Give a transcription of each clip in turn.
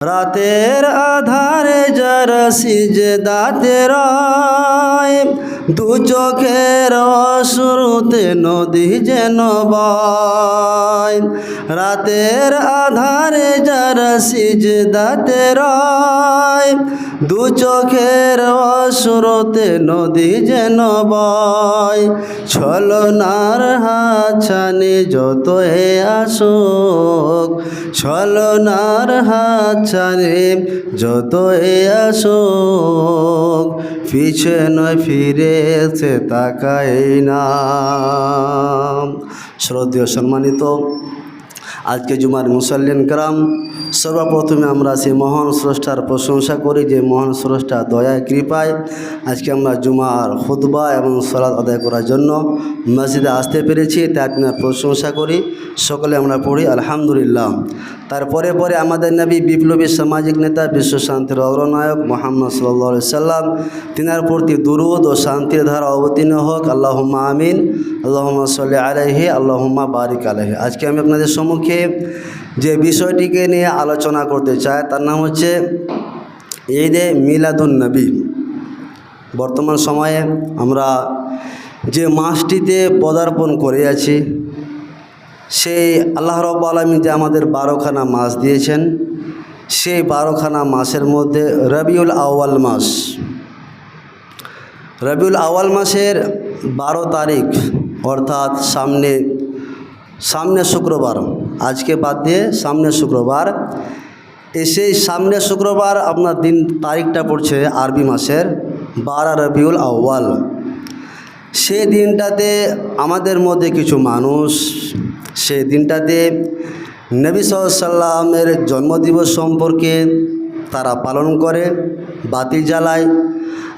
রাতের আধারে যারা সিজদাতে রয় দু চোখের অশ্রুতে নদী যেন বয়। রাতের আধারে যারা সিজদাতে রয়। দু চোখের অশ্রুতে নদী যেন বয়। ছলনার হাছানি যত হে আসুক, ছলনার হাছানি যত হে আসুক পিছনে ফিরে সে তাকাই না শ্রদ্ধেয় সম্মানিত আজকে জুমার মুসল্লিন কারাম, সর্বপ্রথমে আমরা সেই মহান স্রষ্টার প্রশংসা করি যে মহান স্রষ্টা দয়ায়, কৃপায়। আজকে আমরা জুমার খুতবা এবং সলাদ আদায় করার জন্য মসজিদে আসতে পেরেছি, তাই আপনার প্রশংসা করি। সকলে আমরা পড়ি, আলহামদুলিল্লাহ। তারপরে পরে আমাদের নবী বিপ্লবী সামাজিক নেতা, বিশ্ব শান্তির অগ্রনায়ক মোহাম্মদ সাল্লা সাল্লাম, তিনার প্রতি দুরুদ ও শান্তির ধারা অবতীর্ণ হোক। আল্লাহুম্মা আমিন, আল্লাহুম্মা সাল্লি আলাইহি, আল্লাহুম্মা বারিক আলাইহি। আজকে আমি আপনাদের সম্মুখে যে বিষয়টিকে নিয়ে আলোচনা করতে চায়, তার নাম হচ্ছে ঈদে মিলাদুন নবী। বর্তমান সময়ে আমরা যে মাসটিতে পদার্পণ করে আছি, সেই আল্লাহ রব আলমী যে আমাদের বারোখানা মাস দিয়েছেন, সেই বারোখানা মাসের মধ্যে রবিউল আউয়াল মাস। রবিউল আউয়াল মাসের বারো তারিখ, অর্থাৎ সামনে সামনে শুক্রবার আজকে বাদ দিয়ে সামনে শুক্রবার। সেই সামনে শুক্রবার আপনার দিন তারিখটা পড়ছে আরবি মাসের বারা রবিউল আউয়াল। সেই দিনটাতে আমাদের মধ্যে কিছু মানুষ, সেই দিনটাতে নবী সাল্লামের জন্মদিবস সম্পর্কে তারা পালন করে বাতি জ্বালায়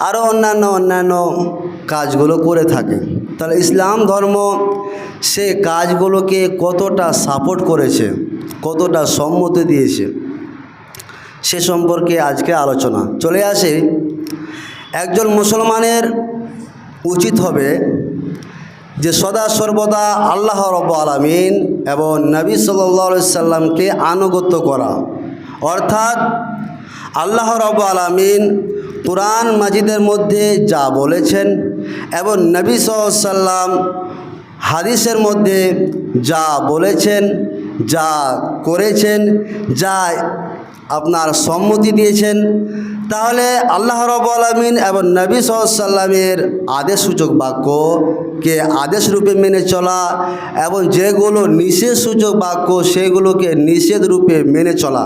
আরও অন্যান্য অন্যান্য কাজগুলো করে থাকে। তাহলে ইসলাম ধর্ম, সে কাজগুলোকে কতটা সাপোর্ট করেছে, কতটা সম্মতি দিয়েছে, সে সম্পর্কে আজকে আলোচনা। চলে আসে, একজন মুসলমানের উচিত হবে যে সদা সর্বদা আল্লাহ রব আলমিন এবং নবী সাল্লা সাল্লামকে আনুগত্য করা। অর্থাৎ আল্লাহ রব আলমিন কোরআন মাজিদের মধ্যে যা বলেছেন এবং নবী সাল্লাম হাদিসের মধ্যে যা বলেছেন, যা করেছেন, যা আপনার সম্মতি দিয়েছেন, তাহলে আল্লাহ রব আলমিন এবং নবী সাল্লামের আদেশ সূচক বাক্যকে আদেশ রূপে মেনে চলা এবং যেগুলো নিষেধ সূচক বাক্য সেগুলোকে নিষেধ রূপে মেনে চলা।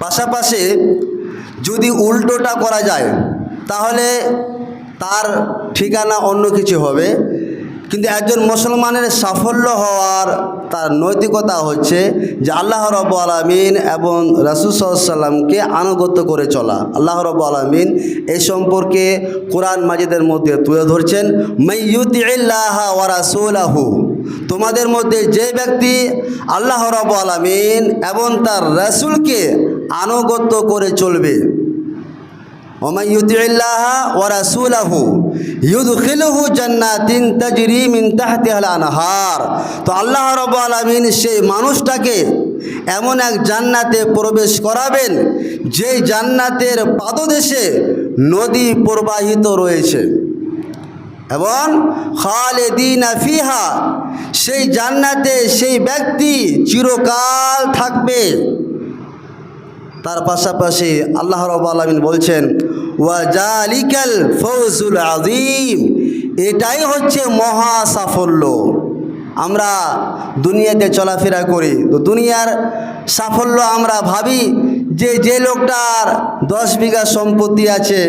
পাশাপাশি যদি উল্টোটা করা যায় তাহলে তার ঠিকানা অন্য কিছু হবে। কিন্তু একজন মুসলমানের সাফল্য হওয়ার তার নৈতিকতা হচ্ছে যে আল্লাহ রব আলমিন এবং রাসুসাল্লামকে আনুগত্য করে চলা। আল্লাহ রব আলমিন এই সম্পর্কে কোরআন মাজিদের মধ্যে তুলে ধরছেন ওয়ারাসুলাহু তোমাদের মধ্যে যে ব্যক্তি আল্লাহ রব আলমিন এবং তার রাসুলকে আনুগত্য করে চলবে ومن يطع الله ورسوله يدخله جنات تجري من تحتها الانهار তো আল্লাহ রাব্বুল আলামিন সেই মানুষটাকে এমন এক জান্নাতে প্রবেশ করাবেন যে জান্নাতের পাদদেশে নদী প্রবাহিত রয়েছে এবং খালেদিন ফিহা সেই জান্নাতে সেই ব্যক্তি চিরকাল থাকবে তার পাশাপাশি আল্লাহ রব আলমিন বলছেন, ওয়াজালিকাল ফৌজুল আজিম এটাই হচ্ছে মহা সাফল্য। আমরা দুনিয়াতে চলাফেরা করি, তো দুনিয়ার সাফল্য আমরা ভাবি যে যে লোকটার দশ বিঘা সম্পত্তি আছে,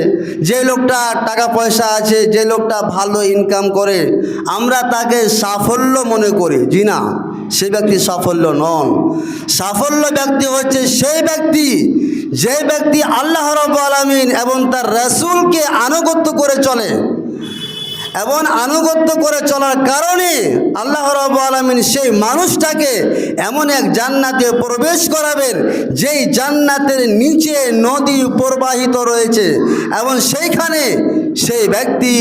যে লোকটা টাকা পয়সা আছে, যে লোকটা ভালো ইনকাম করে, আমরা তাকে সাফল্য মনে করি, জি না? সে ব্যক্তি সাফল্য নন। সাফল্য ব্যক্তি হচ্ছে সেই ব্যক্তি যে ব্যক্তি আল্লাহ রব আলমিন এবং তার রসুলকে আনুগত্য করে চলে। এবং আনুগত্য করে চলার কারণে আল্লাহ রব আলমিন সেই মানুষটাকে এমন এক জান্নাতে প্রবেশ করাবেন, যেই জান্নাতের নিচে নদী প্রবাহিত রয়েছে। এবং সেইখানে সেই ব্যক্তি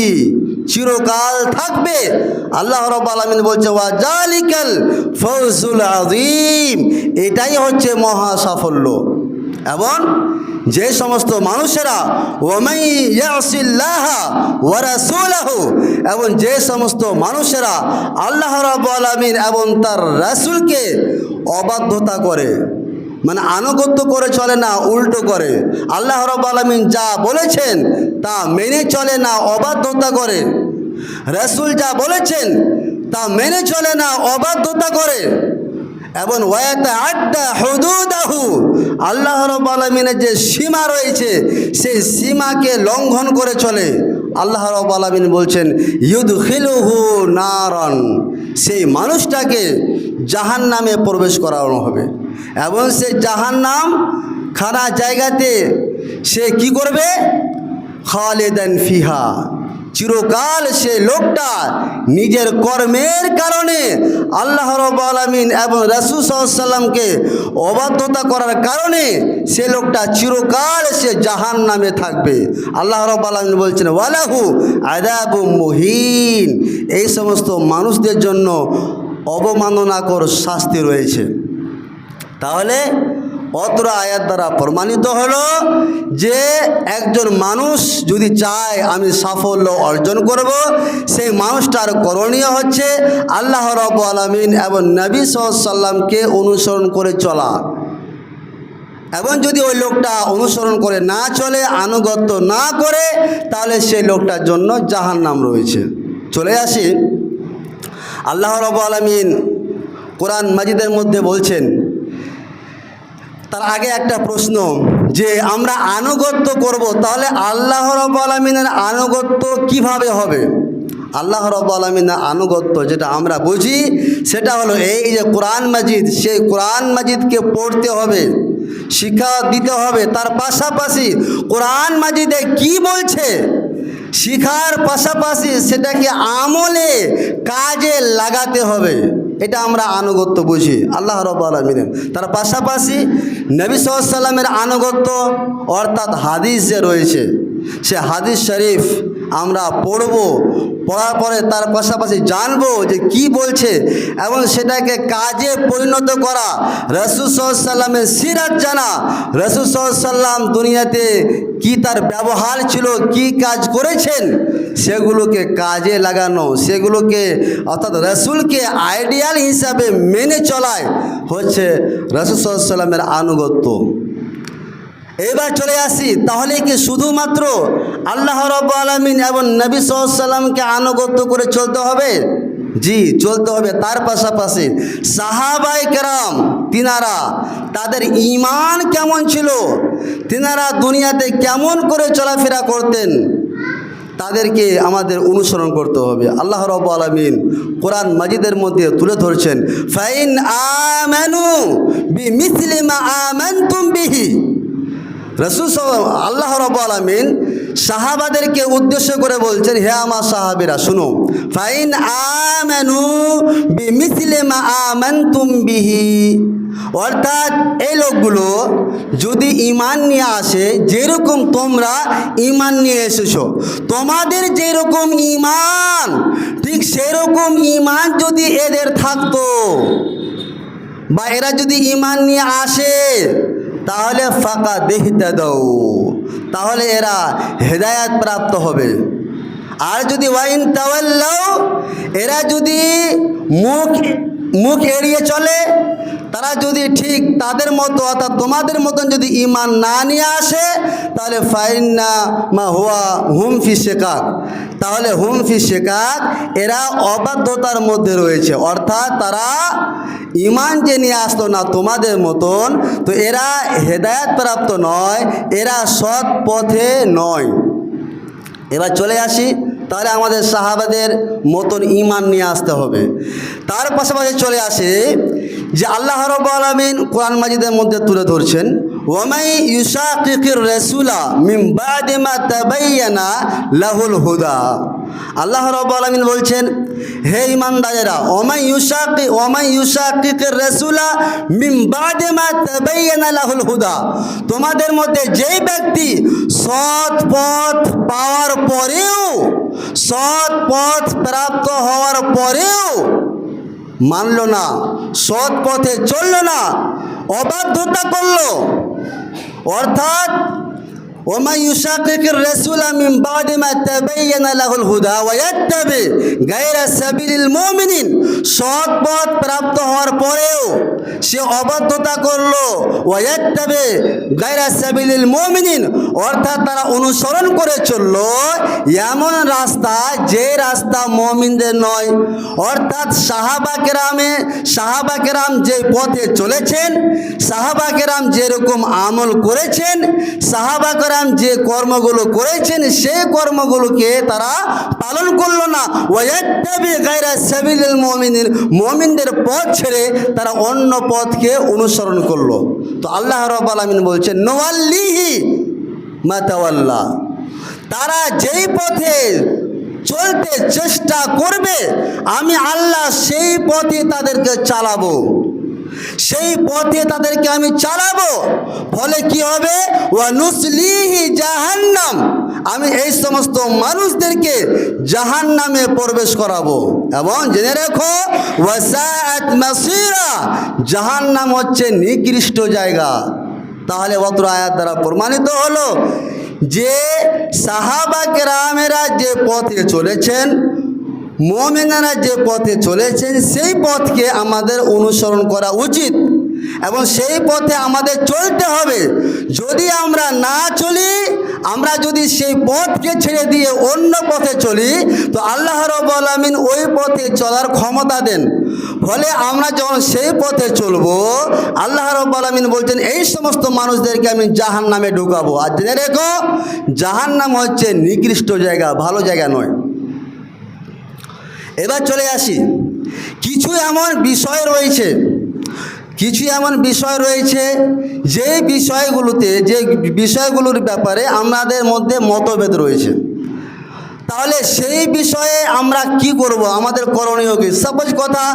চিরকাল থাকবে। আল্লাহ রব আলমিন বলছে, ওয়া জালিকাল ফৌজুল আজিম এটাই হচ্ছে মহা সাফল্য। এবং যে সমস্ত মানুষেরা ওমাই এবং যে সমস্ত মানুষেরা আল্লাহ রাব্বুল আলামিন এবং তার রাসূলকে অবাধ্যতা করে। মানে আনুগত্য করে চলে না, উল্টো করে। আল্লাহ রব আলমিন যা বলেছেন, তা মেনে চলে না, অবাধ্যতা করে। রসুল যা বলেছেন, তা মেনে চলে না, অবাধ্যতা করে। এবং ওয়াতে আড্ডা হুদুদাহু, আল্লাহ রব আলমিনের যে সীমা রয়েছে, সেই সীমাকে লঙ্ঘন করে চলে। আল্লাহ রব আলমিন বলছেন ইউদ খিলুহু নারন সেই মানুষটাকে জাহান নামে প্রবেশ করানো হবে। এবং সে জাহান নাম খানা জায়গাতে সে কি করবে? খালেদান ফিহা। চিরকাল সে লোকটা নিজের কর্মের কারণে আল্লাহ রব আলমিন এবং রাসুল সাল্লামকে অবাধ্যতা করার কারণে সে লোকটা চিরকাল সে জাহান নামে থাকবে। আল্লাহ রব আলমিন বলছেন, ওয়ালাহু আদাবু মুহিন। এই সমস্ত মানুষদের জন্য অবমাননাকর শাস্তি রয়েছে। তাহলে অত্র আয়াত দ্বারা প্রমাণিত হলো যে একজন মানুষ যদি চায় আমি সাফল্য অর্জন করব, সেই মানুষটার করণীয় হচ্ছে আল্লাহ রব আলমিন এবং নবী সাল্লামকে অনুসরণ করে চলা। এবং যদি ওই লোকটা অনুসরণ করে না চলে, আনুগত্য না করে, তাহলে সেই লোকটার জন্য জাহান নাম রয়েছে। চলে আসি। আল্লাহ রব আলমিন কোরআন মাজিদের মধ্যে বলছেন, তার আগে একটা প্রশ্ন, যে আমরা আনুগত্য করব, তাহলে আল্লাহ রব আলমিনের আনুগত্য কীভাবে হবে? আল্লাহ রব আলমিনের আনুগত্য যেটা আমরা বুঝি, সেটা হলো এই যে কোরআন মাজিদ, সেই কোরআন মাজিদকে পড়তে হবে, শিক্ষা দিতে হবে, তার পাশাপাশি কোরআন মাজিদে কি বলছে শিখার পাশাপাশি সেটাকে আমলে কাজে লাগাতে হবে। এটা আমরা আনুগত্য বুঝি। আল্লাহ রব আলমিনের তার পাশাপাশি নবী সাল্লামের আনুগত্য অর্থাৎ হাদিস যে রয়েছে, সে হাদিস শরীফ আমরা পড়ব পড়ার পরে তার পাশাপাশি জানব যে কি বলছে এবং সেটাকে কাজে পরিণত করা রসুল সাল্লামের সিরাত জানা। রসুল সাল্লাম দুনিয়াতে কি তার ব্যবহার ছিল, কি কাজ করেছেন, সেগুলোকে কাজে লাগানো, সেগুলোকে অর্থাৎ রসুলকে আইডিয়াল হিসাবে মেনে চলায় হচ্ছে রসুল সাল্লামের আনুগত্য। এবার চলে আসি। তাহলে কি শুধুমাত্র আল্লাহ রব আলমিন এবং নবী সাল্লামকে আনুগত্য করে চলতে হবে? জি, চলতে হবে। তার পাশাপাশি সাহাবাই কেরাম তিনারা তাদের ইমান কেমন ছিল? তিনারা দুনিয়াতে কেমন করে চলাফেরা করতেন? তাদেরকে আমাদের অনুসরণ করতে হবে। আল্লাহ রব আলমিন কোরআন মাজিদের মধ্যে তুলে ধরছেন, ফাইন আমানু বি মিসলিমা আমানতুম বিহি। রসুল আল্লাহ রব আলমিন সাহাবাদেরকে উদ্দেশ্য করে বলছেন, হে আমার সাহাবিরা, শুনো। ফাইন আমেনু বিমিসলিমা আমানতুম বিহি। অর্থাৎ এই লোকগুলো যদি ইমান নিয়ে আসে, যেরকম তোমরা ইমান নিয়ে এসেছ, তোমাদের যেরকম ইমান ঠিক সেরকম ইমান যদি এদের থাকতো, বা এরা যদি ইমান নিয়ে আসে তাহলে ফাঁকা দেহিতে দাও। তাহলে এরা হেদায়াত প্রাপ্ত হবে। আর যদি ওয়াইন তাওয়াল্লাও, এরা যদি মুখ মুখ এড়িয়ে চলে, তারা যদি ঠিক তাদের মতো অর্থাৎ তোমাদের মতন যদি ইমান না নিয়ে আসে, তাহলে ফাইন্না মা হুয়া হুম ফি শেকাক। তাহলে হুম ফি শেকাক, এরা অবাধ্যতার মধ্যে রয়েছে। অর্থাৎ তারা ইমান যে নিয়ে আসতো না তোমাদের মতন, তো এরা হেদায়ত প্রাপ্ত নয়, এরা সৎ পথে নয়। এবার চলে আসি তাহলে আমাদের সাহাবাদের মতন ইমান নিয়ে আসতে হবে। তার পাশাপাশি চলে আসে যে আল্লাহ রব আলমিন কোরআন মাজিদের মধ্যে তুলে ধরছেন ওমাই ইউসাকির রসুলা মিম বাদিমা তাবাইয়ানা লাহুল হুদা। আল্লাহ রব আলমিন বলছেন, হে ইমানদারেরা ওমাই ইউসাকি ওমাই ইউসাকির রসুলা মিম বাদিমা তাবাইয়ানা লাহুল হুদা। তোমাদের মধ্যে যেই ব্যক্তি সৎ পথ পাওয়ার পরেও সৎ পথ প্রাপ্ত হওয়ার পরেও মানল না সৎ পথে চলল না অবাধ্যতা করল। অর্থাৎ ইউশাকিকির রাসূল মিন বাদি মা তাবাyyana লাহুল হুদা ওয়া ইয়াত্তাবি গায়রা সাবিলিল মুমিনিন সৎ পথ প্রাপ্ত হওয়ার পরেও সে অবাধ্যতা করল ওয়া ইয়াত্তাবি গায়রা সাবিলিল মুমিনিন অর্থাৎ তারা অনুসরণ করে চলল এমন রাস্তা যে রাস্তা মুমিনদের নয়। অর্থাৎ সাহাবা কেরামে, সাহাবা কেরাম যে পথে চলেছেন, সাহাবা কেরাম যেরকম আমল করেছেন, সাহাবা যে কর্মগুলো করেছেন সেই কর্মগুলোকে তারা পালন করল না। মুমিনদের পথ ছেড়ে তারা অন্য পথকে অনুসরণ করল। তো আল্লাহ রাব্বুল আলামিন বলছেন নোয়াল্লিহি মাতাওয়াল্লা তারা যেই পথে চলতে চেষ্টা করবে, আমি আল্লাহ সেই পথে তাদেরকে চালাবো। সেই পথে তাদেরকে আমি চালাবো। ফলে কি হবে? জাহান্নাম। আমি এই সমস্ত মানুষদেরকে জাহান্নামে প্রবেশ করাবো। এবং জেনে রেখো, ওয়াসাআত মাসিরা, জাহান্নাম হচ্ছে নিকৃষ্ট জায়গা। তাহলে অত্র আয়াত দ্বারা প্রমাণিত হলো যে সাহাবা কেরামেরা যে পথে চলেছেন মোমেনারা যে পথে চলেছেন, সেই পথকে আমাদের অনুসরণ করা উচিত এবং সেই পথে আমাদের চলতে হবে। যদি আমরা না চলি, আমরা যদি সেই পথকে ছেড়ে দিয়ে অন্য পথে চলি, তো আল্লাহ রব আলমিন ওই পথে চলার ক্ষমতা দেন। ফলে আমরা যখন সেই পথে চলবো, আল্লাহ রব আলমিন বলছেন, এই সমস্ত মানুষদেরকে আমি জাহান নামে ঢুকাবো। আর জেনে রেখো জাহান নাম হচ্ছে নিকৃষ্ট জায়গা, ভালো জায়গা নয়। এবার চলে আসি। কিছু এমন বিষয় রয়েছে, কিছু এমন বিষয় রয়েছে যে বিষয়গুলোতে, যে বিষয়গুলোর ব্যাপারে আমাদের মধ্যে মতভেদ রয়েছে। তাহলে সেই বিষয়ে আমরা কি করব? আমাদের করণীয় কি? সাপোজ কথা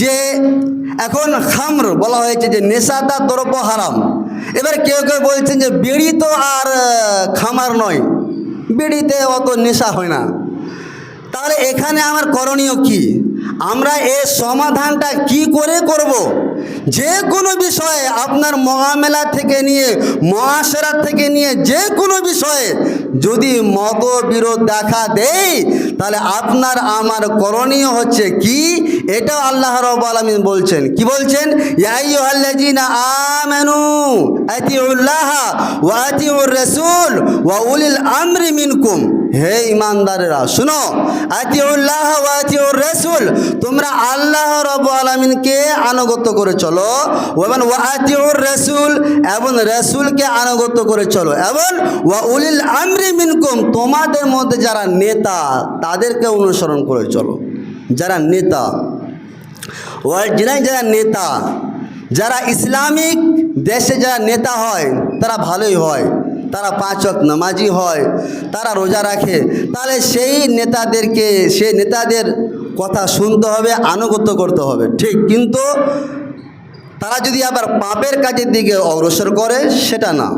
যে এখন খামর বলা হয়েছে যে নেশাদার দ্রব্য হারাম। এবার কেউ কেউ বলছেন যে বিড়ি তো আর খামার নয়। বিড়িতে অত নেশা হয় না। তাহলে এখানে আমার করণীয় কি আমরা এর সমাধানটা কি করে করব। যে কোনো বিষয়ে আপনার মহামেলা থেকে নিয়ে মহাসেরা থেকে নিয়ে যে কোনো বিষয়ে যদি মতবিরোধ দেখা দেয় তাহলে আপনার আমার করণীয় হচ্ছে কি? এটাও আল্লাহ রব আলমিন বলছেন। কি বলছেন? ইয়াইয়ুহাল্লাযীনা আমানু আতিউল্লাহ ওয়া আতিউর রাসূল ওয়া উলিল আমরি মিনকুম। হে ইমানদারেরা শুনো, আতিউল্লাহ ওয়া আতিউর রাসূল, তোমরা আল্লাহ রব আলমিনকে আনুগত্য করে। চলো। এবং ওয়া আতিউর রাসূল, এবং রাসূলকে আনুগত্য করে চলো। এবং ওয়া উলিল আমরি মিনকুম, তোমাদের মধ্যে যারা নেতা, তাদেরকে অনুসরণ করে চলো। যারা নেতা অরিজিনাল যারা নেতা, যারা ইসলামিক দেশে যারা নেতা হয়, তারা ভালোই হয়। তারা পাঁচ ওয়াক্ত নামাজি হয়, তারা রোজা রাখে। তাহলে সেই নেতাদেরকে, সেই নেতাদের কথা শুনতে হবে, আনুগত্য করতে হবে। ঠিক, কিন্তু তারা যদি আবার পাপের কাজের দিকে অগ্রসর করে, সেটা না।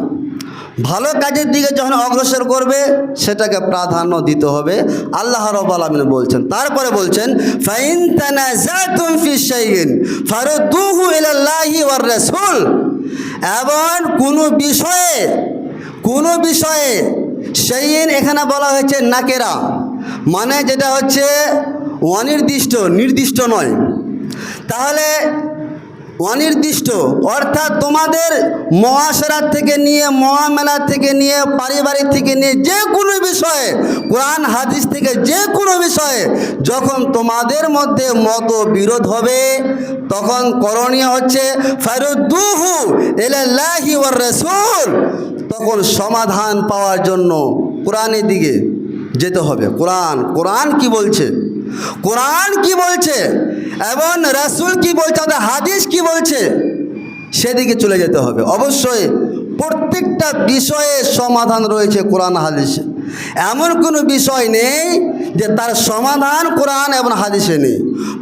ভালো কাজের দিকে যখন অগ্রসর করবে, সেটাকে প্রাধান্য দিতে হবে। আল্লাহ রব আলমিন বলছেন, তারপরে বলছেন এবং কোনো বিষয়ে কোনো বিষয়ে সেইন এখানে বলা হয়েছে নাকেরা। মানে যেটা হচ্ছে অনির্দিষ্ট, নির্দিষ্ট নয়। তাহলে অনির্দিষ্ট। অর্থাৎ তোমাদের মহাসেরাত থেকে নিয়ে, মহামেলা থেকে নিয়ে, পারিবারিক থেকে নিয়ে যে কোনো বিষয়ে, কোরআন, হাদিস থেকে যে কোনো বিষয়ে যখন তোমাদের মধ্যে মত বিরোধ হবে, তখন করণীয় হচ্ছে, ফারুদ্দুহু এলাল্লাহি ওয়ার রাসূল। তখন সমাধান পাওয়ার জন্য কোরআনের দিকে যেতে হবে। কোরআন কোরআন কি বলছে? কোরআন কি বলছে? এবং রাসূল কি বলছে? আমাদের হাদিস কি বলছে? সেদিকে চলে যেতে হবে। অবশ্যই প্রত্যেকটা বিষয়ে সমাধান রয়েছে কোরআন হাদিসে। এমন কোনো বিষয় নেই যে তার সমাধান কোরআন এবং হাদিসে নেই।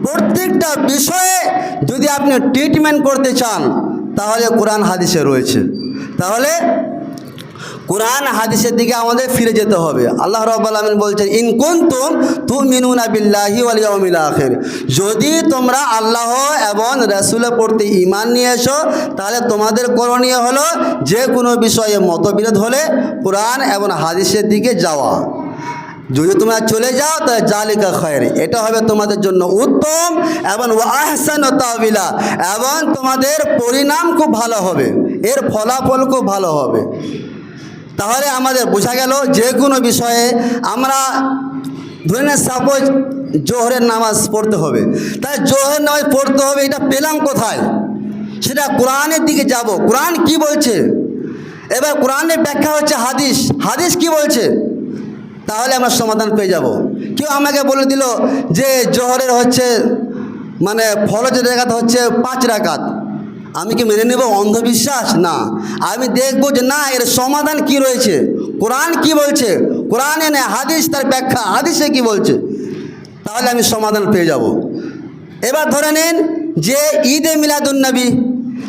প্রত্যেকটা বিষয়ে যদি আপনি ট্রিটমেন্ট করতে চান, তাহলে কোরআন, হাদিসে রয়েছে। তাহলে কোরআন হাদিসের দিকে আমাদের ফিরে যেতে হবে। আল্লাহ রাব্বুল আলামিন বলছেন, ইন কুনতুম তুমিনুনা বিল্লাহি ওয়াল ইয়াউমিল আখির। যদি তোমরা আল্লাহ এবং রাসূলের প্রতি ঈমান নিয়ে এসো, তাহলে তোমাদের করণীয় হলো যে কোনো বিষয়ে মতবিরোধ হলে কোরআন এবং হাদিসের দিকে যাওয়া। যদি তোমরা চলে যাও, তাহলে জালিকা খয়ের। এটা হবে তোমাদের জন্য উত্তম এবং আহসান তাবিলা এবং তোমাদের পরিণাম খুব ভালো হবে। এর ফলাফল খুব ভালো হবে। তাহলে আমাদের বোঝা গেল যে কোনো বিষয়ে আমরা ধরে নেন সাপোজ জোহরের নামাজ পড়তে হবে। তাই জোহরের নামাজ পড়তে হবে, এটা পেলাম কোথায়? সেটা কোরআনের দিকে যাব। কোরআন কি বলছে? এবার কোরআনের ব্যাখ্যা হচ্ছে হাদিস। হাদিস কি বলছে? তাহলে আমরা সমাধান পেয়ে যাব। কেউ আমাকে বলে দিল যে জোহরের হচ্ছে মানে ফরজের রেখাত হচ্ছে পাঁচ রাকাত। আমি কি মেনে নেব অন্ধবিশ্বাস? না। আমি দেখব যে না, এর সমাধান কি রয়েছে? কোরআন কি বলছে? কোরআনে এনে হাদিস? তার ব্যাখ্যা হাদিসে কি বলছে? তাহলে আমি সমাধান পেয়ে যাব। এবার ধরে নিন যে ঈদে মিলাদুন্নবী,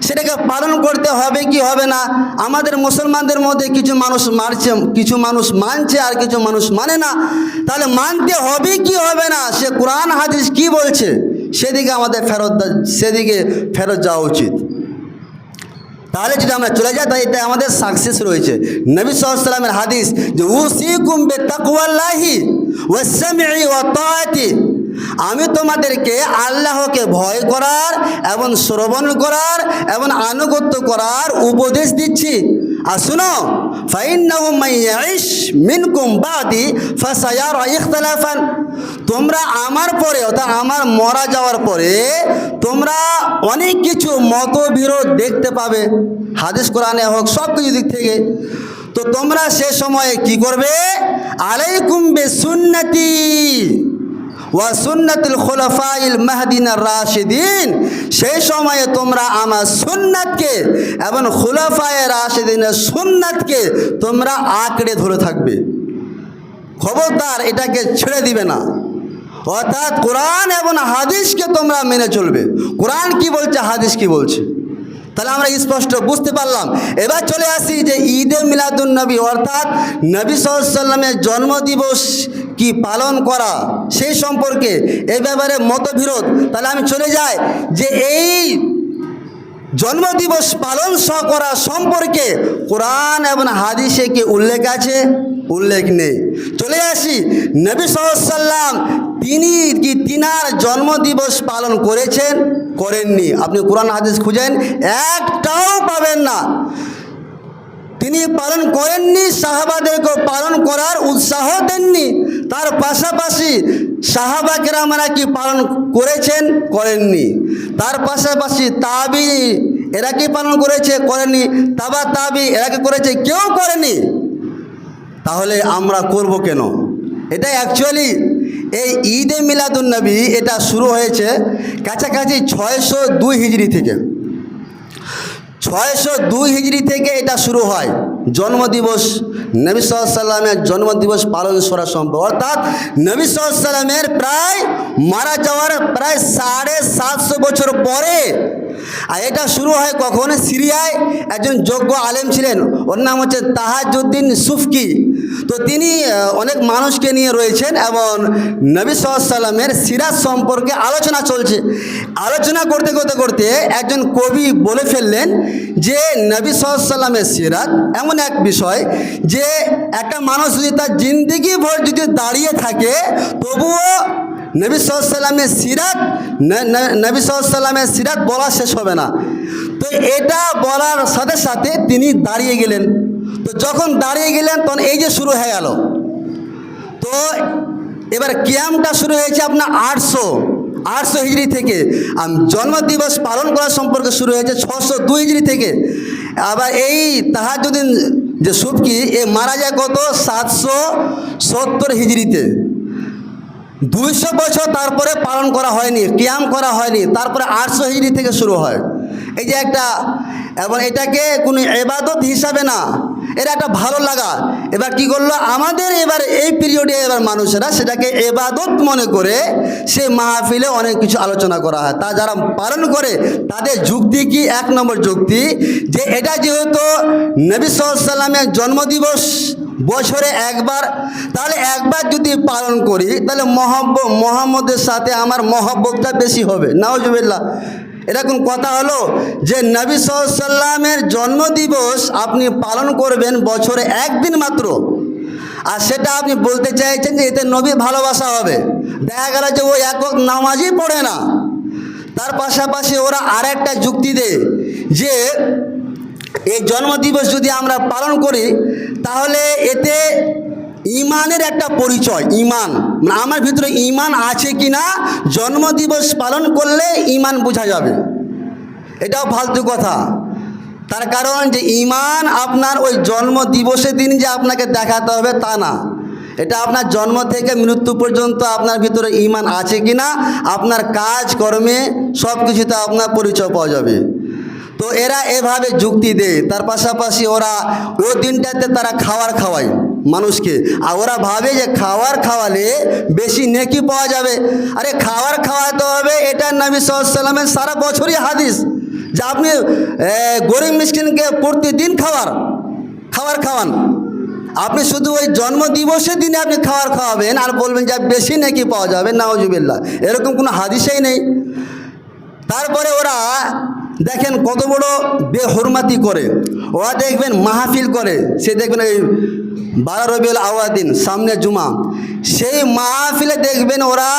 সেটাকে পালন করতে হবে কি হবে না? আমাদের মুসলমানদের মধ্যে কিছু মানুষ মারছে, কিছু মানুষ মানছে আর কিছু মানুষ মানে না। তাহলে মানতে হবে কি হবে না? সে কোরআন, হাদিস কি বলছে? সেদিকে আমাদের ফেরত সেদিকে ফেরত যাওয়া উচিত। তাহলে যদি আমরা চলে যাই তাই এটা আমাদের সাকসেস রয়েছে। নবী সাল্লামের হাদিস যে, উসিকুম বে তাকওয়াল্লাহি ওয়াসসামি'i ওয়া তাআতি আমি তোমাদেরকে আল্লাহকে ভয় করার এবং শ্রবণ করার এবং আনুগত্য করার উপদেশ দিচ্ছি। আর শুনো মিনকুম বাদি ফাসায়ারা ইখতিলাফান। তোমরা আমার পরে, অর্থাৎ আমার মরা যাওয়ার পরে, তোমরা অনেক কিছু মতবিরোধ দেখতে পাবে, হাদিস কোরআনে হোক, সব কিছু দিক থেকে। তো তোমরা সে সময়ে কি করবে? আলাইকুম বে সুন্নতি ওয়া সুন্নাতুল খোলাফাইল মাহদিনার রাশিদিন, সেই সময়ে তোমরা আমার সুন্নাতকে এবং খোলাফায় রাশিদিনের সুন্নাতকে তোমরা আঁকড়ে ধরে থাকবে। খবরদার এটাকে ছেড়ে দিবে না। অর্থাৎ কোরআন এবং হাদিসকে তোমরা মেনে চলবে। কোরআন কি বলছে, হাদিস কি বলছে? তাহলে আমরা স্পষ্ট বুঝতে পারলাম। এবার চলে আসি যে ঈদে মিলাদুন নবী, অর্থাৎ নবী সাল্লামের জন্মদিবস কি পালন করা, সেই সম্পর্কে এই ব্যাপারে মতবিরোধ। তাহলে আমি চলে যাই যে এই জন্মদিবস পালন করা সম্পর্কে কোরআন এবং হাদিসে কি উল্লেখ আছে? উল্লেখ নেই। চলে আসি। নবী সাল্লাম তিনি কি তিনার জন্মদিবস পালন করেছেন? করেননি। আপনি কোরআন হাদিস খুঁজেন, একটাও পাবেন না। তিনি পালন করেননি সাহাবাদেরকে পালন করার উৎসাহ দেননি। তার পাশাপাশি সাহাবাকেরা আমরা কি পালন করেছেন? করেননি। তার পাশাপাশি তাবি এরা কি পালন করেছে? করেনি তাবা তাবি এরা কি করেছে? কেউ করেনি। তাহলে আমরা করব কেন? এটা অ্যাকচুয়ালি এই ঈদে মিলাদুন্নবী এটা শুরু হয়েছে কাছাকাছি ছয়শো দুই হিজড়ি থেকে। ছয়শো দুই হিজড়ি থেকে এটা শুরু হয়। জন্মদিবস, নবী সাল্লামের জন্মদিবস পালন করা সম্ভব। অর্থাৎ নবী সাল্লামের প্রায় মারা যাওয়ার প্রায় সাড়ে সাতশো বছর পরে আর এটা শুরু হয় কখন? সিরিয়ায় একজন যোগ্য আলেম ছিলেন। ওর নাম হচ্ছে তাহাজুদ্দিন সুফকি। তো তিনি অনেক মানুষকে নিয়ে রয়েছেন এবং নবী সাল্লামের সিরাজ সম্পর্কে আলোচনা চলছে। আলোচনা করতে করতে করতে একজন কবি বলে ফেললেন যে, নবী সাল্লামের সিরাত এমন এক বিষয় যে, একটা মানুষ যদি তার জিন্দিগি ভর যদি দাঁড়িয়ে থাকে, তবুও নবী সাল্লামের সিরাত নবী সাল্লামের সিরাত বলা শেষ হবে না। তো এটা বলার সাথে সাথে তিনি দাঁড়িয়ে গেলেন। তো যখন দাঁড়িয়ে গেলেন, তখন এই যে শুরু হয়ে গেল। তো এবার ক্যাম্পটা শুরু হয়েছে আপনার আটশো আটশো হিজড়ি থেকে। আর জন্মদিবস পালন করা সম্পর্কে শুরু হয়েছে ছশো দুই হিজড়ি থেকে। আবার এই তাহাজুদ্দিন যে সুবকি এ মারা যায় কত? সাতশো সত্তর হিজড়িতে। দুইশো বছর তারপরে পালন করা হয়নি ক্যাম করা হয়নি, তারপরে আটশো হিজড়ি থেকে শুরু হয়। এই যে একটা, এবং এটাকে কোনো এবাদত হিসাবে না, এটা একটা ভালো লাগা। এবার কি করল? আমাদের এবার এই পিরিয়ডে এবার মানুষেরা সেটাকে এবাদত মনে করে সে মাহফিলে অনেক কিছু আলোচনা করা হয়। তা যারা পালন করে, তাদের যুক্তি কি? এক নম্বর যুক্তি যে এটা যেহেতু নবী সাল্লামের জন্মদিবস বছরে একবার। তাহলে একবার যদি পালন করি, তাহলে মহব্ব, মোহাম্মদের সাথে আমার মহব্বতটা বেশি হবে। নাওজুবিল্লাহ এরকম কথা হলো? যে নবী সাল্লামের জন্মদিবস আপনি পালন করবেন বছরে একদিন মাত্র। আর সেটা আপনি বলতে চাইছেন যে এতে নবীর ভালোবাসা হবে। দেখা গেল যে ও একক নামাজই পড়ে না। তার পাশাপাশি ওরা আর একটা যুক্তি দেয় যে এই জন্মদিবস যদি আমরা পালন করি, তাহলে এতে ইমানের একটা পরিচয়, ইমান। মানে আমার ভিতরে ইমান আছে কি না জন্মদিবস পালন করলে ইমান বোঝা যাবে। এটাও ফালতু কথা। তার কারণ যে ইমান আপনার ওই জন্ম দিবসের দিন যে আপনাকে দেখাতে হবে তা না। এটা আপনার জন্ম থেকে মৃত্যু পর্যন্ত আপনার ভিতরে ইমান আছে কি না আপনার কাজ, কর্মে সব কিছুতে আপনার পরিচয় পাওয়া যাবে। তো এরা এভাবে যুক্তি দেয়। তার পাশাপাশি ওরা ও দিনটাতে তারা খাবার খাওয়ায় মানুষকে। আর ওরা ভাবে যে খাবার খাওয়ালে বেশি নেকি পাওয়া যাবে। আরে খাবার খাওয়াতে হবে, এটা নবী সাল্লামের সারা বছরই হাদিস। যে আপনি গরিব মিসকিনকে প্রতিদিন খাবার খাবার খাওয়ান। আপনি শুধু ওই জন্ম দিবসের দিনে আপনি খাবার খাওয়াবেন আর বলবেন যে বেশি নাকি পাওয়া যাবে নাওজুবিল্লা এরকম কোনো হাদিসেই নেই। তারপরে ওরা দেখেন কত বড় বেহরমাতি করে। ওরা দেখবেন মাহফিল করে। সে দেখবেন এই বারো রবিউল আওয়াদিন সামনে জুমা। সেই মাহফিলে দেখবেন ওরা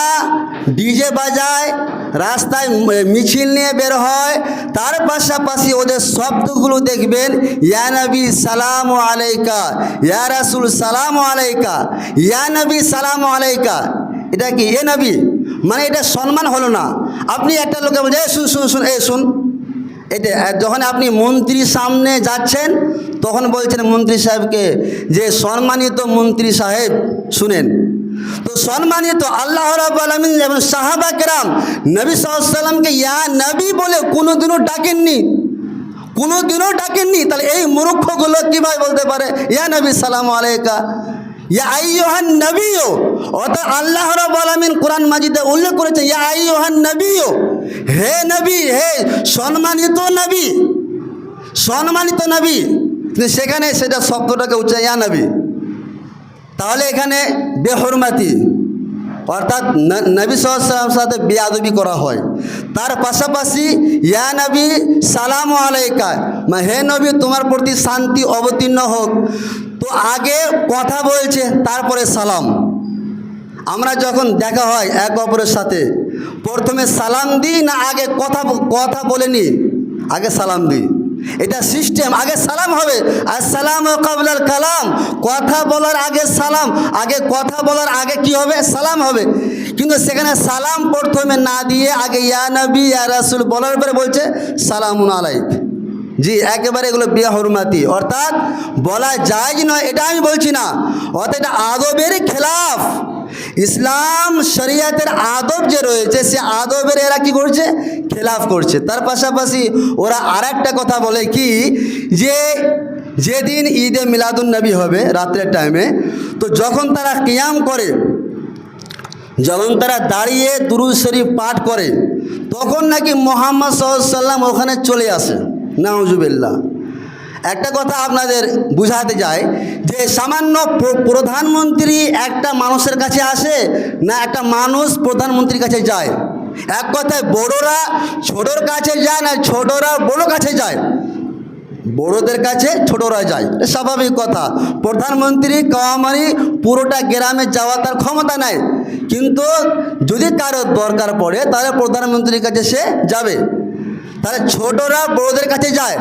ডিজে বাজায়, রাস্তায় মিছিল নিয়ে বের হয়। তার পাশাপাশি ওদের শব্দগুলো দেখবেন, ইয়া নবী সালাম আলাইকা, ইয়া রাসুল সালাম আলাইকা, ইয়া নবী সালাম আলাইকা। এটা কি? এ নবী? মানে এটা সম্মান হলো না। আপনি একটা লোকে বলছে "এ শুন শুন শুন, এ শুন। এটা যখন আপনি মন্ত্রীর সামনে যাচ্ছেন, তখন বলছেন মন্ত্রী সাহেবকে যে সম্মানিত মন্ত্রী সাহেব, শুনেন। তো সম্মানিত আল্লাহ আলামিন যেমন সাহাবা কেরাম নবী সাল্লামকে ইয়া নবী বলে কোনোদিনও ডাকেননি। কোনোদিনও ডাকেননি। তাহলে এই মূর্খগুলো কীভাবে বলতে পারে? ইয়া নবী, সালাম আলাইকা। ইয়া নবীও অর্থাৎ আল্লাহ রাব্বুল আলামিন কোরআন মাজিদে উল্লেখ করেছে, ইয়া আইয়ুহান নবীও হে নবী, হে সম্মানিত নবী সম্মানিত নবী সেখানে সেটা শব্দটাকে উচ্চ ইয়া নবী। তাহলে এখানে বেহরমাতি, অর্থাৎ নবী সাল্লামের সাথে বেয়াদবি করা হয়। তার পাশাপাশি, ইয়া নবী, সালাম আলাইকা। হে নবী, তোমার প্রতি শান্তি অবতীর্ণ হোক। তো আগে কথা বলছে, তারপরে সালাম। আমরা যখন দেখা হয় এক অপরের সাথে প্রথমে সালাম দিই না আগে কথা কথা বলে নি? আগে সালাম দিই। এটা সিস্টেম। আগে সালাম হবে। আর সালাম কাবলার কালাম। কথা বলার আগে সালাম। আগে কথা বলার আগে কি হবে? সালাম হবে। কিন্তু সেখানে সালাম প্রথমে না দিয়ে আগে ইয়া নবী, ইয়া রাসুল বলার পরে বলছে, সালামুন আলাইক। জি, একেবারে এগুলো বেহরমাতি অর্থাৎ বলা যায় কি নয়, এটা আমি বলছি না। অর্থাৎ এটা আদবের খেলাফ। ইসলাম শরিয়াতের আদব যে রয়েছে, সে আদবের এরা কি করছে? খেলাফ করছে। তার পাশাপাশি ওরা আর একটা কথা বলে কি, যে যেদিন ঈদে মিলাদুন নবী হবে রাত্রের টাইমে তো যখন তারা কিয়াম করে, যখন তারা দাঁড়িয়ে দুরুদ শরীফ পাঠ করে, তখন নাকি মোহাম্মদ সাল্লাম ওখানে চলে আসে। নাউজুবিল্লাহ। একটা কথা আপনাদের বুঝাতে যায় যে সামান্য প্রধানমন্ত্রী একটা মানুষের কাছে আসে না একটা মানুষ প্রধানমন্ত্রীর কাছে যায়? এক কথায় বড়রা ছোটোর কাছে যায় না ছোটরা বড় কাছে যায়? বড়োদের কাছে ছোটরা যায়। স্বাভাবিক কথা। প্রধানমন্ত্রী কামারি পুরোটা গ্রামে যাওয়া তার ক্ষমতা নাই। কিন্তু যদি কারও দরকার পড়ে তাহলে প্রধানমন্ত্রীর কাছে সে যাবে। তাহলে ছোটরা বড়দের কাছে যায়।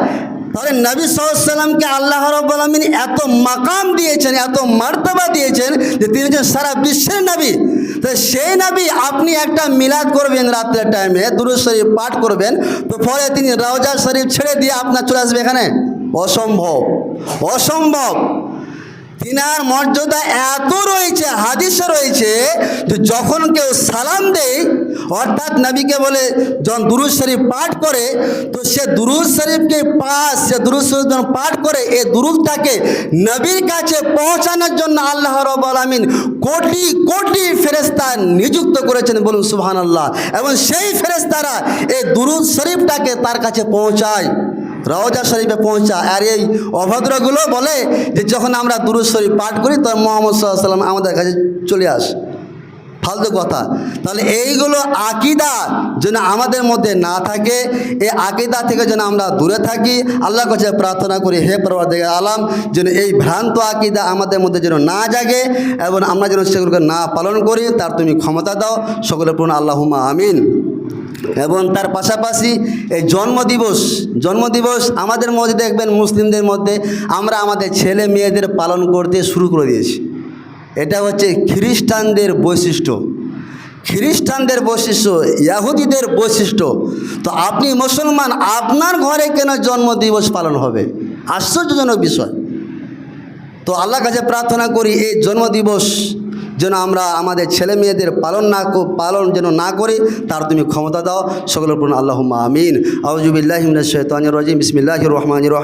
তাহলে নবী সাল্লামকে আল্লাহ রব আলমিন এত মাকাম দিয়েছেন, এত মার্তবা দিয়েছেন যে তিনি হচ্ছেন সারা বিশ্বের নবী। তো সেই নবী আপনি একটা মিলাদ করবেন রাত্রের টাইমে দুরু শরীফ পাঠ করবেন, তো ফলে তিনি রওজা শরীফ ছেড়ে দিয়ে আপনার চলে আসবে এখানে? অসম্ভব। অসম্ভব। তিনার মর্যাদা এত রয়েছে, হাদিসে রয়েছে যে যখন কেউ সালাম দেয়, অর্থাৎ নবীকে বলে যখন দুরুজ শরীফ পাঠ করে, তো সে দুরুজ শরীফকে পাস সে দুরুজ শরীফ যখন পাঠ করে, এ দুরুজটাকে নবীর কাছে পৌঁছানোর জন্য আল্লাহ রব আলমিন কোটি কোটি ফেরেস্তা নিযুক্ত করেছেন বলুন সুবহান আল্লাহ এবং সেই ফেরেস্তারা এই দুরুজ শরীফটাকে তার কাছে পৌঁছায়। রওজা শরীফে পৌঁছা। আর এই অভদ্রগুলো বলে যে যখন আমরা দুরুজ শরীফ পাঠ করি, তখন মোহাম্মদ সাল্লাম আমাদের কাছে চলে আস। ফালতু কথা। তাহলে এইগুলো আকিদা যেন আমাদের মধ্যে না থাকে, এই আকিদা থেকে যেন আমরা দূরে থাকি আল্লাহ কাছে প্রার্থনা করি, হে পরবর্তী আলাম, যেন এই ভ্রান্ত আকিদা আমাদের মধ্যে যেন না জাগে এবং আমরা যেন সেগুলোকে না পালন করি, তার তুমি ক্ষমতা দাও, সকলের পূর্ণ আল্লাহুমা আমিন। এবং তার পাশাপাশি এই জন্মদিবস জন্মদিবস আমাদের মধ্যে দেখবেন মুসলিমদের মধ্যে আমরা আমাদের ছেলে মেয়েদের পালন করতে শুরু করে দিয়েছি। এটা হচ্ছে খ্রিস্টানদের বৈশিষ্ট্য। খ্রিস্টানদের বৈশিষ্ট্য, ইয়াহুদিদের বৈশিষ্ট্য। তো আপনি মুসলমান, আপনার ঘরে কেন জন্মদিবস পালন হবে? আশ্চর্যজনক বিষয়। তো আল্লাহ কাছে প্রার্থনা করি, এই জন্মদিবস যেন আমরা আমাদের ছেলে মেয়েদের পালন না পালন যেন না করি, তার তুমি ক্ষমতা দাও। সকলের পূর্ণ আল্লাহ আমিন। আউজুবিল্লাহ শৈতানির রাজিম। বিসমিল্লাহ রহমান